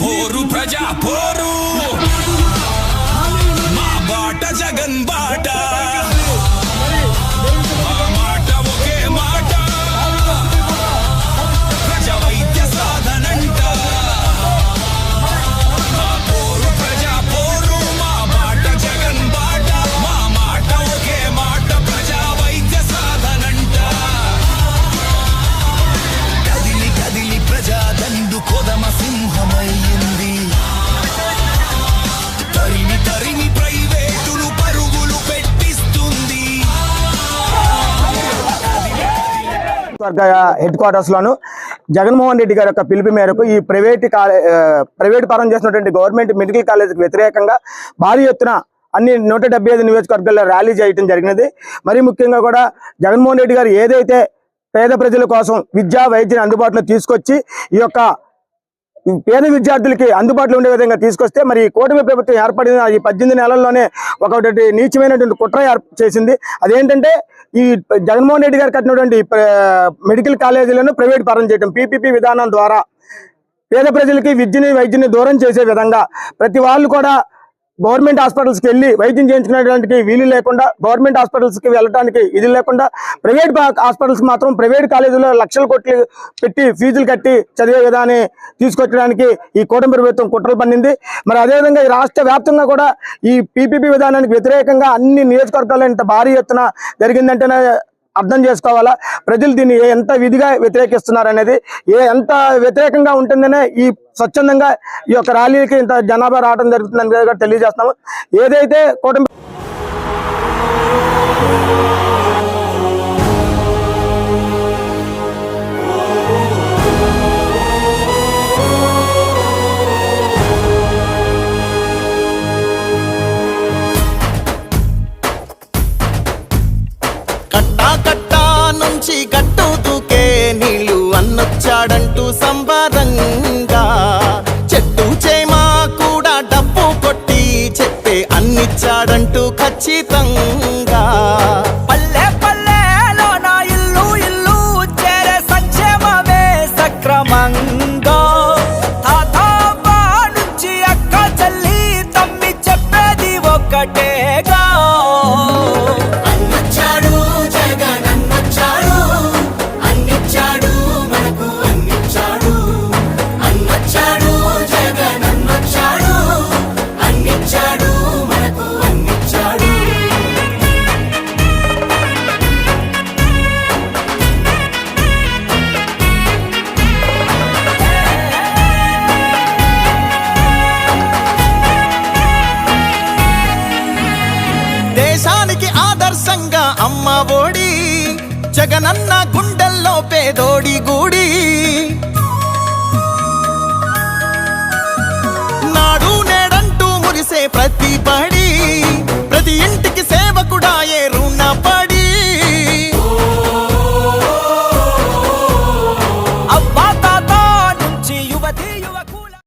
పోరు ప్రజా పోరు. వర్గ హెడ్ క్వార్టర్స్ లోను జగన్మోహన్ రెడ్డి గారి యొక్క పిలుపు మేరకు ఈ ప్రైవేట్ కాలే ప్రైవేటు ప్రైవేట్ పరం చేసినటువంటి గవర్నమెంట్ మెడికల్ కాలేజీకి వ్యతిరేకంగా భారీ ఎత్తున అన్ని నూట డెబ్బై ఐదు నియోజకవర్గాల్లో ర్యాలీ చేయడం జరిగినది. మరి ముఖ్యంగా కూడా జగన్మోహన్ రెడ్డి గారు ఏదైతే పేద ప్రజల కోసం విద్యా వైద్యం అందుబాటులో తీసుకొచ్చి ఈ యొక్క పేద విద్యార్థులకి అందుబాటులో ఉండే విధంగా తీసుకొస్తే మరి ఈ కూటమి ప్రభుత్వం ఏర్పడిన ఈ పద్దెనిమిది నెలల్లోనే ఒకటి నీచమైనటువంటి కుట్ర చేసింది. అదేంటంటే ఈ జగన్మోహన్ రెడ్డి గారు కట్టినటువంటి మెడికల్ కాలేజీలను ప్రైవేట్ పరం చేయడం పీపీపీ విధానం ద్వారా పేద ప్రజలకి విద్యని వైద్యుని దూరం చేసే విధంగా ప్రతి వాళ్ళు కూడా గవర్నమెంట్ హాస్పిటల్స్కి వెళ్ళి వైద్యం చేయించుకునేటువంటి వీలు లేకుండా గవర్నమెంట్ హాస్పిటల్స్కి వెళ్ళడానికి ఇది లేకుండా ప్రైవేట్ హాస్పిటల్స్ మాత్రం ప్రైవేట్ కాలేజీలో లక్షల కోట్లు పెట్టి ఫీజులు కట్టి చదివే విధాన్ని తీసుకొచ్చడానికి ఈ కూటమి ప్రభుత్వం కుట్రలు పన్నింది. మరి అదేవిధంగా ఈ రాష్ట్ర వ్యాప్తంగా కూడా ఈ పీపీపీ విధానానికి వ్యతిరేకంగా అన్ని నియోజకవర్గాల్లో ఇంత భారీ ఎత్తున జరిగిందంటేనే అర్థం చేసుకోవాలా? ప్రజలు దీన్ని ఎంత విధిగా వ్యతిరేకిస్తున్నారు అనేది ఏ ఎంత వ్యతిరేకంగా ఉంటుందనే ఈ స్వచ్ఛందంగా ఈ యొక్క ర్యాలీకి ఇంత జనాభా రావడం జరుగుతుందని తెలియజేస్తున్నాము. ఏదైతే కూటమి కట్టా నుంచి గట్టు దూకే నీళ్ళు అన్నొచ్చాడంటూ సంబరంగా. చెట్టు చేమా కూడా డబ్బు కొట్టి చెప్పే అన్నిచ్చాడంటూ ఖచ్చితంగా. పల్లె పల్లెలో నా ఇల్లు ఇల్లు చేరే సంక్షేమమే సక్రమంగా. తాతాబా నుంచి అక్క చెల్లి తమ్మి చెప్పేది ఒక్కటేగా అన్నొచ్చాడు జగనన్న గుండెల్లో పేదోడి గుడి.